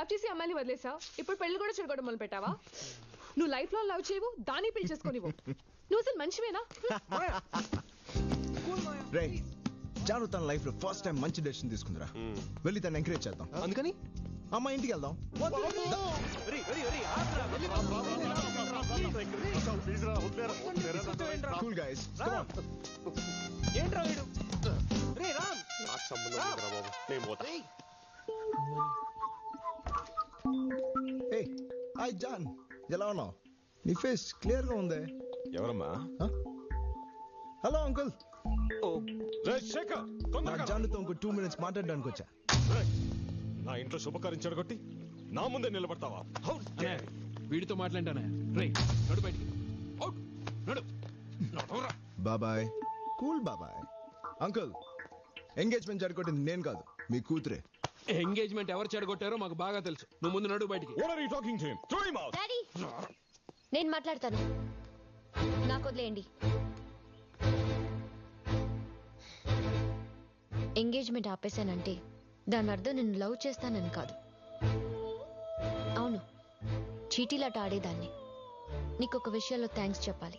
Love చేసి అమ్మాయిని వదిలేసావు ఇప్పుడు పెళ్ళి కూడా చెడగొట్టడం మొదలు పెట్టావా నువ్వు లైఫ్లో లవ్ చేయవు దాన్ని పెళ్ళి చేసుకోనివ్వు నువ్వు అసలు మంచివేనా రే జాను తన లైఫ్లో ఫస్ట్ టైం మంచి డెసిషన్ తీసుకుందిరా వెళ్ళి తను ఎంకరేజ్ చేద్దాం అందుకని అమ్మ ఇంటికి వెళ్దాం కూల్ గైస్ ఏంట్రా వీడు రే రామ్ నాకు సంబంధం బాబు నేను పోతా హాయ్ జాన్ ఎలా ఉన్నావు? నీ ఫేస్ క్లియర్గా ఉందే. ఎవరమ్మా? హలో అంకుల్ నా. జానుతో ఇంకో టూ మినిట్స్ మాట్లాడడానికి వచ్చా? నా ఇంట్లో శుభకార్యం చెడగొట్టి నా ముందే నిలబడతావా. వీడితో మాట్లాంటానే రే నడు బయటికి. అవుట్. నడు. నడవరా. బాబాయ్. కూల్ బాబాయ్. అంకుల్ ఎంగేజ్మెంట్ జరగొట్టింది నేను కాదు మీ కూతురే. ఎంగేజ్మెంట్ ఎవరు చెడగొట్టారో మాకు బాగా తెలుసు. నువ్వు ముందు నడు బయటికి. What are you talking to him? Throw him out. Daddy నేను మాట్లాడతాను. నాకు వదిలేయండి. ఎంగేజ్మెంట్ ఆపేశానంటే దాని అర్థం నేను లవ్ చేస్తానని కాదు. అవును. చీటీలాట ఆడేదాన్ని. నీకు ఒక విషయంలో థ్యాంక్స్ చెప్పాలి.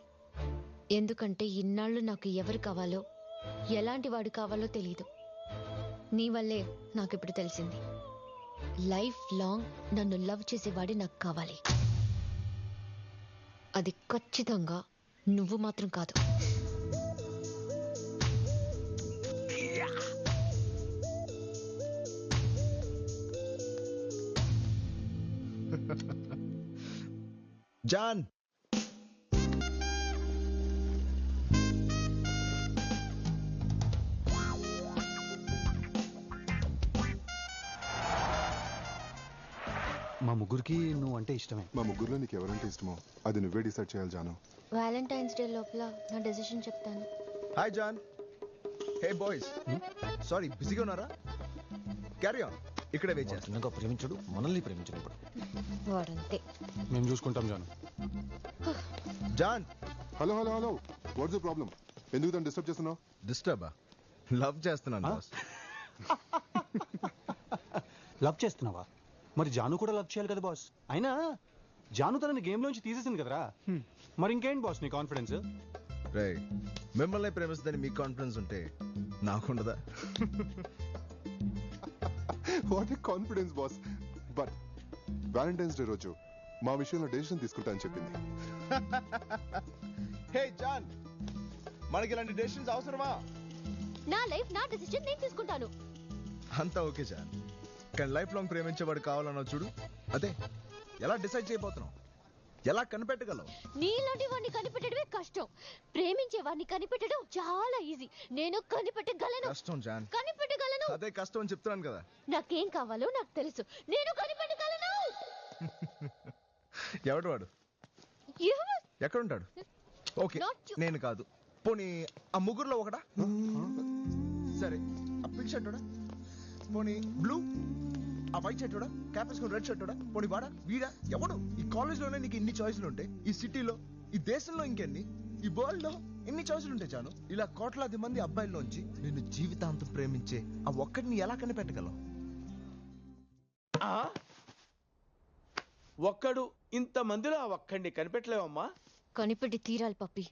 ఎందుకంటే ఇన్నాళ్ళు నాకు ఎవరు కావాలో ఎలాంటి వాడు కావాలో తెలియదు నీ వల్లే నాకు ఇప్పుడు తెలిసింది. లైఫ్ లాంగ్ నన్ను లవ్ చేసేవాడే నాకు కావాలి. అది ఖచ్చితంగా నువ్వు మాత్రం కాదు. జాన్! మా ముగ్గురికి నువ్వు అంటే ఇష్టమే. మా ముగ్గురులో నీకు ఎవరంటే ఇష్టమో అది నువ్వే డిసైడ్ చేయాలి జాను. వ్యాలంటైన్స్ డే లోపల నా డెసిషన్ చెప్తాను. Hi John. Hey boys sorry బిజీగా ఉన్నారా? క్యారీ ఆన్ ఇక్కడే వెయిట్ చేస్తాను చిన్నగా ప్రేమించడు మనల్ని ప్రేమించినప్పుడు వాడంతే. మేము చూసుకుంటాం Janu. John. Hello hello hello what's the problem ఎందుకు తను డిస్టర్బ్ చేస్తున్నావు? డిస్టర్బా లవ్ చేస్తున్నాను బాస్ లవ్ చేస్తున్నావా? మరి జాను కూడా లవ్ చేయాలి కదా బాస్? అయినా జాను తనని గేమ్ లోంచి తీసేసింది కదరా? మరి ఇంకేంటి బాస్ నీ కాన్ఫిడెన్స్ రే మిమ్మల్ని ప్రేమిస్తుందని మీకు కాన్ఫిడెన్స్ ఉంటే నాకుండదా? What a confidence boss but Valentine's day రోజు మా విషయంలో డెసిషన్ తీసుకుంటా అని చెప్పింది. హే జాన్ మనకి ఇలాంటి డెసిషన్స్ అవసరమా? నా లైఫ్ నా డెసిషన్ నేను తీసుకుంటాను. అంతా ఓకే జాన్ కానీ లైఫ్ లాంగ్ ప్రేమించేవాడు కావాలన్నావు చూడు. అదే ఎలా డిసైడ్ చేయబోతున్నావు? ఎలా కనిపెట్టగలవు? నీలాంటి వాడిని కనిపెట్టడమే కష్టం. ప్రేమించే వాడిని కనిపెట్టడం చాలా ఈజీ నేను కనిపెట్టగలను. కష్టం జాన్. కనిపెట్టగలను. అదే కష్టం అని చెప్తున్నాను కదా. నాకేం కావాలో నాకు తెలుసు. నేను కనిపెట్టగలను. ఎవడు వాడు? ఎవరు? ఎక్కడుంటాడు? ఓకే. నేను కాదు. పోనీ ఆ ముగ్గురులో ఒకడా? సరే ఆ పోనీ బ్లూ? ఆ వైట్ షర్ట్ క్యాప్ వేసుకుని రెడ్ షర్ట్ పోనీ వాడా? వీడా? ఎవడు? ఈ కాలేజ్లోనే నీకు ఇన్ని చాయిస్లు ఉంటాయి ఈ సిటీలో ఈ దేశంలో ఇంకెన్ని? ఈ వరల్డ్లో ఎన్ని చాయిస్లు ఉంటాయి చాను ఇలా కోట్లాది మంది అబ్బాయిల్లోంచి నిన్ను జీవితాంతం ప్రేమించే ఆ ఒక్కడిని ఎలా కనిపెట్టగలవు ఆ? ఒక్కడు ఇంత మందిలో ఆ ఒక్కడిని కనిపెట్టలేవమ్మా? కనిపెట్టి తీరాలి పప్పి.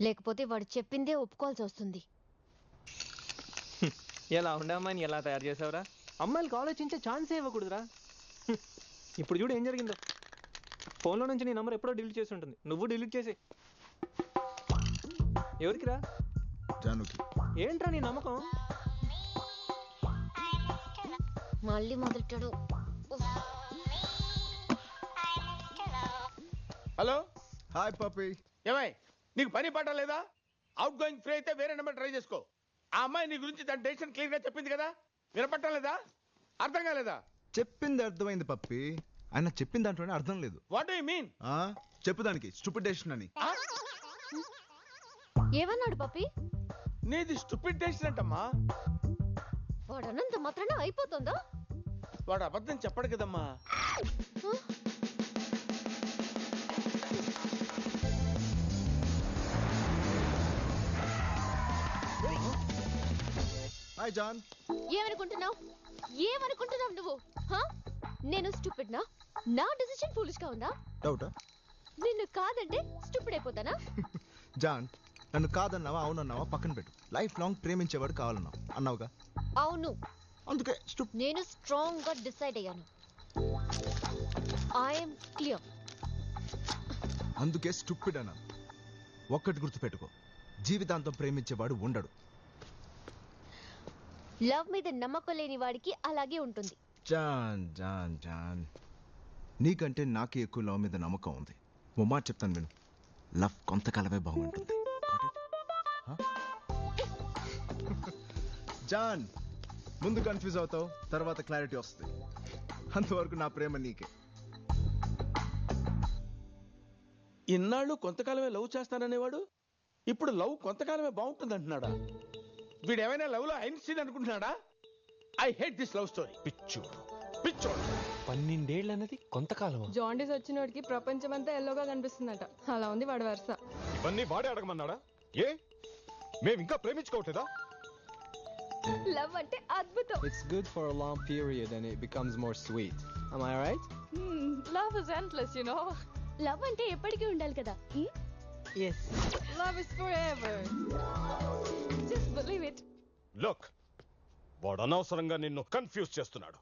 లేకపోతే వాడు చెప్పిందే ఒప్పుకోవాల్సి వస్తుంది. ఎలా ఉండే అమ్మాయిని ఎలా తయారు చేసావురా? అమ్మాయిలకు ఆలోచించే ఛాన్సే ఇవ్వకూడదురా. ఇప్పుడు చూడు ఏం జరిగిందో. ఫోన్లో నుంచి నీ నంబర్ ఎప్పుడో డిలీట్ చేసి ఉంటుంది. నువ్వు డిలీట్ చేసి. ఎవరికిరా? జానుకి. ఏంట్రా నీ నమ్మకం? మళ్ళీ మొదలెట్టాడు. హలో? Hi puppy. ఏమై నీకు పని పాట లేదా? అవుట్ గోయింగ్ ఫ్రీ అయితే వేరే నెంబర్ ట్రై చేసుకో. ఆ అమ్మాయి నీ గురించి తన డెసిషన్ క్లియర్గా చెప్పింది కదా? వినపట్టం లేదా? అర్థం కాలేదా? చెప్పింది అర్థమైంది పప్పి. ఆయన చెప్పిన దాంట్లోనే అర్థం లేదు. వాట్ యు మీన్ ఆ చెప్పు దానికి. స్టూపిడ్ డెసిషన్ అని. ఏమన్నాడు పప్పి? నీది స్టూపిడ్ డెసిషన్ అంటమ్మా. వాడు మాత్రాన అయిపోతుందా? వాడు అబద్ధం చెప్పడు కదమ్మా. హాయ్ జాన్ ఏమనుకుంటున్నావు? ఏమనుకుంటున్నావు నువ్వు? నేను స్టూపిడ్ నా నా డెసిషన్ ఫూలిష్గా ఉందా? డౌటా నిన్ను కాదంటే స్టూపిడ్ అయిపోతానా? జాన్ నన్ను కాదన్నావా అవునన్నావా పక్కన పెట్టు. లైఫ్ లాంగ్ ప్రేమించేవాడు కావాలన్నావు. అన్నావుగా? అవును. అందుకే స్టూప్ నేను స్ట్రాంగ్గా డిసైడ్ అయ్యాను ఐఎమ్ క్లియర్ అందుకే స్టూపిడ్ అన్నాను. ఒక్కటి గుర్తుపెట్టుకో. జీవితాంతం ప్రేమించేవాడు ఉండడు. లవ్ మీద నమ్మకం లేని వాడికి అలాగే ఉంటుంది. John John John. నీకంటే నాకే ఎక్కువ లవ్ మీద నమ్మకం ఉంది. ఓ మాట చెప్తాను విను. లవ్ కొంతకాలమే బాగుంటుంది? జాన్ ముందు కన్ఫ్యూజ్ అవుతావు తర్వాత క్లారిటీ వస్తుంది. అంతవరకు నా ప్రేమ నీకే. ఇన్నాళ్ళు కొంతకాలమే లవ్ చేస్తాననేవాడు ఇప్పుడు లవ్ కొంతకాలమే బాగుంటుంది అంటున్నాడా వీడు ఏమైనా లవ్లో Einstein అనుకుంటున్నాడా? I hate this love story పిచ్చోడు. పిచ్చోడు. పన్నెండేళ్ళు అన్నది కొంతకాలం. జాండీస్ వచ్చినోడికి ప్రపంచం అంతా ఎల్లోగా కనిపిస్తుందట. అలా ఉంది వాడి వరుస. ఇవన్నీ వాడే అడగమన్నాడా? ఏ? మేము ఇంకా ప్రేమించుకోవట్లేదా? లవ్ అంటే అద్భుతం. It's good for a long period and it becomes more sweet. Am I right? Love is endless you know love అంటే ఎప్పటికీ ఉండాలి కదా. హ్మ్? Is forever just believe it look వాడు అనవసరంగా నిన్ను కన్ఫ్యూజ్ చేస్తున్నాడు.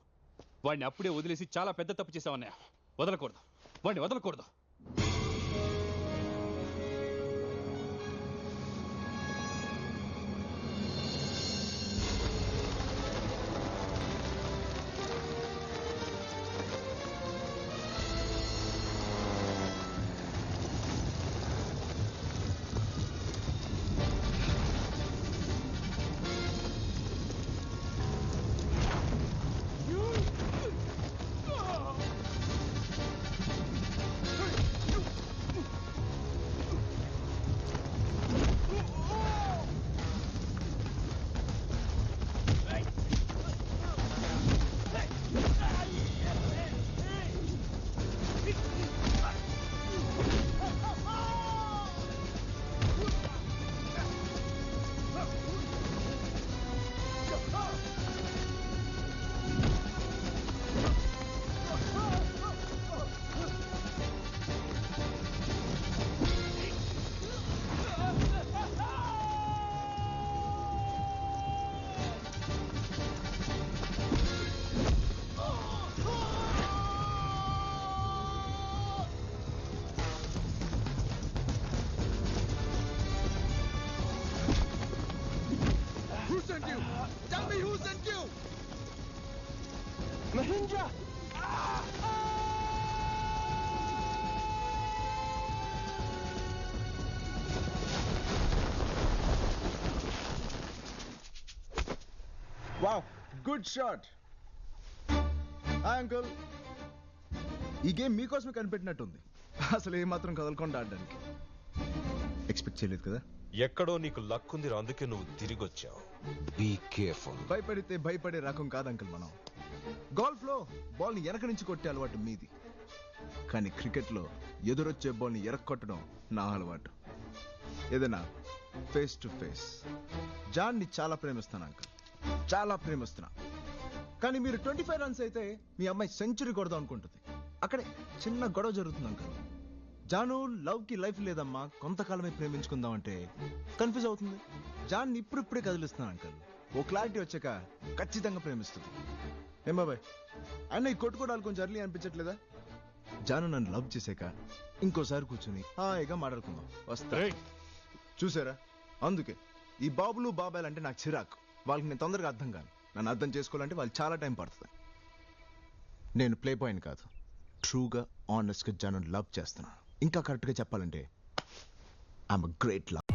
వాడిని అప్పుడే వదిలేసి చాలా పెద్ద తప్పు చేసావన్నయ్య. వదలకూడదు. వాడిని వదలకూడదు. Tell me who sent you? Mahindra! Wow good shot uncle ఈ గేమ్ మీకోసమే కనిపెట్టినట్టుంది. అసలు ఏమాత్రం కదలకుండా ఆడడానికి. ఎక్స్పెక్ట్ చేయలేదు కదా? ఎక్కడో నీకు లక్ ఉంది అందుకే నువ్వు తిరిగి వచ్చావు బీ కేర్ఫుల్ భయపడితే భయపడే రకం కాదు అంకుల్ మనం. గోల్ఫ్లో బాల్ని వెనక నుంచి కొట్టే అలవాటు మీది. కానీ క్రికెట్లో ఎదురొచ్చే బాల్ని ఎరక్కొట్టడం నా అలవాటు. ఏదైనా ఫేస్ టు ఫేస్ జాన్ని చాలా ప్రేమిస్తాను అంకుల్. చాలా ప్రేమిస్తున్నా. కానీ మీరు ట్వంటీ ఫైవ్ రన్స్ అయితే మీ అమ్మాయి సెంచరీ కొడదాం అనుకుంటుంది. అక్కడే చిన్న గొడవ జరుగుతుంది అంకుల్. జాను లవ్కి లైఫ్ లేదమ్మా. కొంతకాలమే ప్రేమించుకుందాం అంటే కన్ఫ్యూజ్ అవుతుంది. జాన్ ఇప్పుడిప్పుడే కదిలిస్తున్నాను అంకల్. ఓ క్లారిటీ వచ్చాక ఖచ్చితంగా ప్రేమిస్తుంది. ఏం బాబాయ్? అన్న ఈ కొట్టుకోవడాలు కొంచెం అర్లీ అనిపించట్లేదా? జాను నన్ను లవ్ చేశాక ఇంకోసారి కూర్చుని హాయిగా మాట్లాడుకుందాం. వస్తా. చూసారా? అందుకే. ఈ బాబులు బాబాయ్ అంటే నాకు చిరాకు. వాళ్ళకి నేను తొందరగా అర్థం కాను. నన్ను అర్థం చేసుకోవాలంటే వాళ్ళు చాలా టైం పడుతుంది. నేను ప్లే పాయింట్ కాదు. ట్రూగా ఆనెస్ట్గా జనం లవ్ చేస్తున్నాను. ఇంకా కరెక్ట్గా చెప్పాలంటే ఐఎమ్ గ్రేట్ లవ్